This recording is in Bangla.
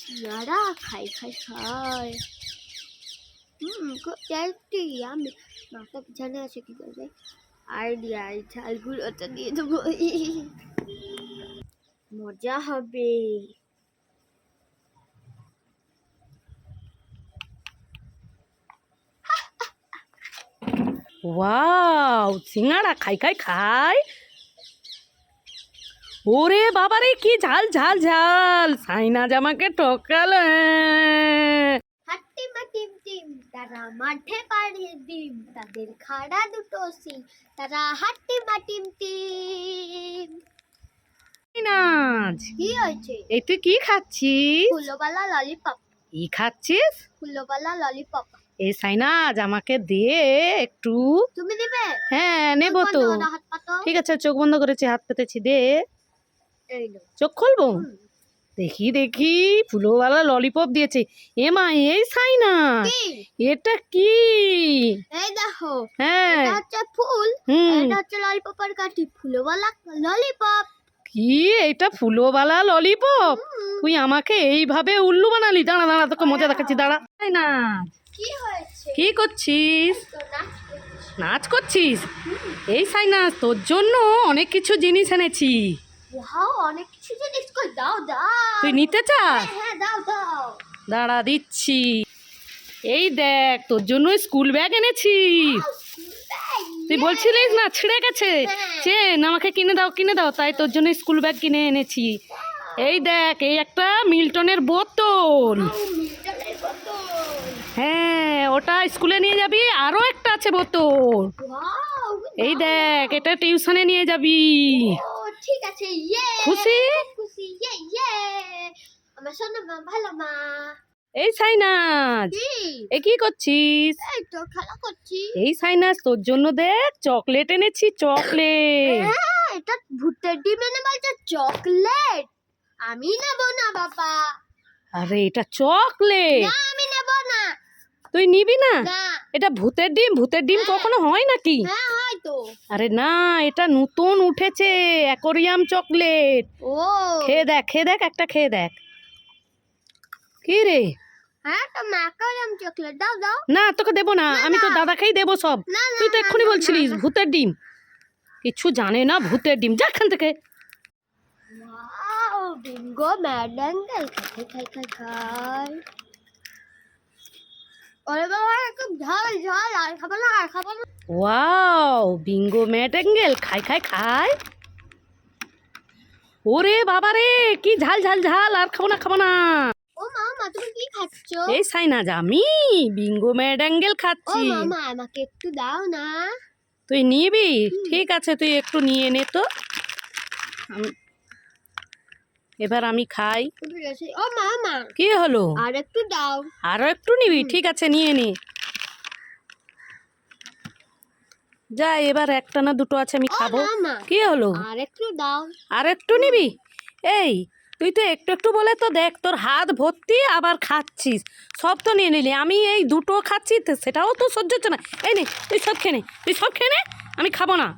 সিঙ্গারা খাই খাই খাই। হুম, খুব টেস্টি আমি মাথা পিছনে আছে, কি করে আইডিয়া এই ঝালগুলোটা দিয়ে দেবো। মজা হবে। ওয়াও সিঙ্গাড়া খাই খাই খাই। ওরে বাবারে কি ঝাল ঝাল ঝাল। সাইনাজ আমাকে ঠকালো। হাট্টিমা টিম টিম তারা মাঠে পাড়িয়ে ডিম। তাদের খাড়া দুটো সিং তারা হাট্টিমা টিম টিম। সাইনাজ কি হয়েছে? এই তুই কি খাচ্ছিস? ফুলোবালা ললিপপ। কি খাচ্ছিস? ফুলোবালা ললিপপ। এই সাইনাজ আমাকে দে একটু। তুমি দিবে? হ্যাঁ নেব তো। ঠিক আছে চোখ বন্ধ করেছি হাত পেতেছি দে। চোখ খুলবো। দেখি দেখি ফুলোওয়ালা ললিপপ দিয়েছে। এ মা এই সাইনা। কি? এটা কি? এই দেখো হ্যাঁ। এটা হচ্ছে ফুল এটা হচ্ছে ললিপপের কাঠি। ফুলোবালা ললিপপ কি? এটা ফুলোওয়ালা ললিপপ তুই আমাকে এইভাবে উল্লু বানালি। দাঁড়া দাঁড়া তোকে মজা দেখাচ্ছি। দাঁড়া। না কি হয়েছে? কি করছিস? নাচ নাচ করছিস? এই সাইনাস তোর জন্য অনেক কিছু জিনিস এনেছি। ওয়াও অনেক কিছু জিনিস কই দাও দাও। তুই নিতে চাস? হ্যাঁ, হ্যাঁ দাও দাও। দাঁড়া দিচ্ছি। এই দেখ তোর জন্য স্কুল ব্যাগ এনেছি। তুই বলছিলিস না ছিঁড়ে গেছে। হ্যাঁ। চেন আমাকে কিনে দাও কিনে দাও তাই তোর জন্য স্কুল ব্যাগ কিনে এনেছি। এই দেখ এই একটা মিল্টনের বোতল। হ্যাঁ ওটা স্কুলে নিয়ে যাবি আরও একটা আছে বোতল। এই দেখ এটা টিউশনে নিয়ে যাবি। ঠিক আছে ইয়ে খুশি? খুশি ইয়ে ইয়ে আমার সোনা মা ভালো মা। এই সাইনাজ এ কি করছিস? এই তো খেলা করছি। এই সাইনাজ তোর জন্য দেখ চকলেট এনেছি চকলেট। হ্যাঁ, এটা ভূতের ডিম এনে বলছে চকলেট। আমি নেব না বাবা। আরে এটা চকলেট। না আমি নেব না। তুই নিবি না? না। এটা ভূতের ডিম ভূতের ডিম কখনো হয় নাকি? হ্যাঁ হয়তো আরে না এটা নতুন উঠেছে অ্যাকোরিয়াম চকলেট। ও। খেয়ে দেখ খেয়ে দেখ একটা খেয়ে দেখ। কি রে? হ্যাঁ তো না তোকে দেবো না আমি তো দাদাকেই দেবো সব। তুই তো এক্ষুনি বলছিলিস। ভূতের ডিম। কিছু জানে না ভূতের ডিম। যা এখান থেকে। বিঙ্গো ম্যাডাঙ্গেল খাই খাই খাই খাই। ওরে বাবা একটু ঝাল ঝাল আর খাব না আর খাব না। ওয়াও বিঙ্গো ম্যাটেঙ্গেল খাই খাই খাই। ওরে বাবা রে কি ঝাল ঝাল ঝাল আর খাব না খাব না। ও মা মা তুমি কি খাচ্ছ? এই সাইনাজ আমি বিঙ্গো ম্যাডাঙ্গেল ও খাচ্ছি মামা আমাকে একটু দাও না। তুই নিবি? ঠিক আছে তুই একটু নিয়ে নে তো। আমি- এবার আমি খাই। ও মামা। কি হলো? আর একটু দাও। আরও একটু নিবি? ঠিক আছে নিয়ে নি। যা এবার একটা না দুটো আছে আমি খাব। কি হলো? আর একটু দাও। আর একটু নিবি? এই তুই তো একটু একটু বলে তো দেখ তোর হাত ভর্তি আবার খাচ্ছিস। সব তো নিয়ে নিলি। আমি এই দুটো খাচ্ছি তো সেটাও তো সহ্য হচ্ছে না। এই নে তুই সব খেয়ে নে। তুই সব খেয়ে নে আমি খাব না।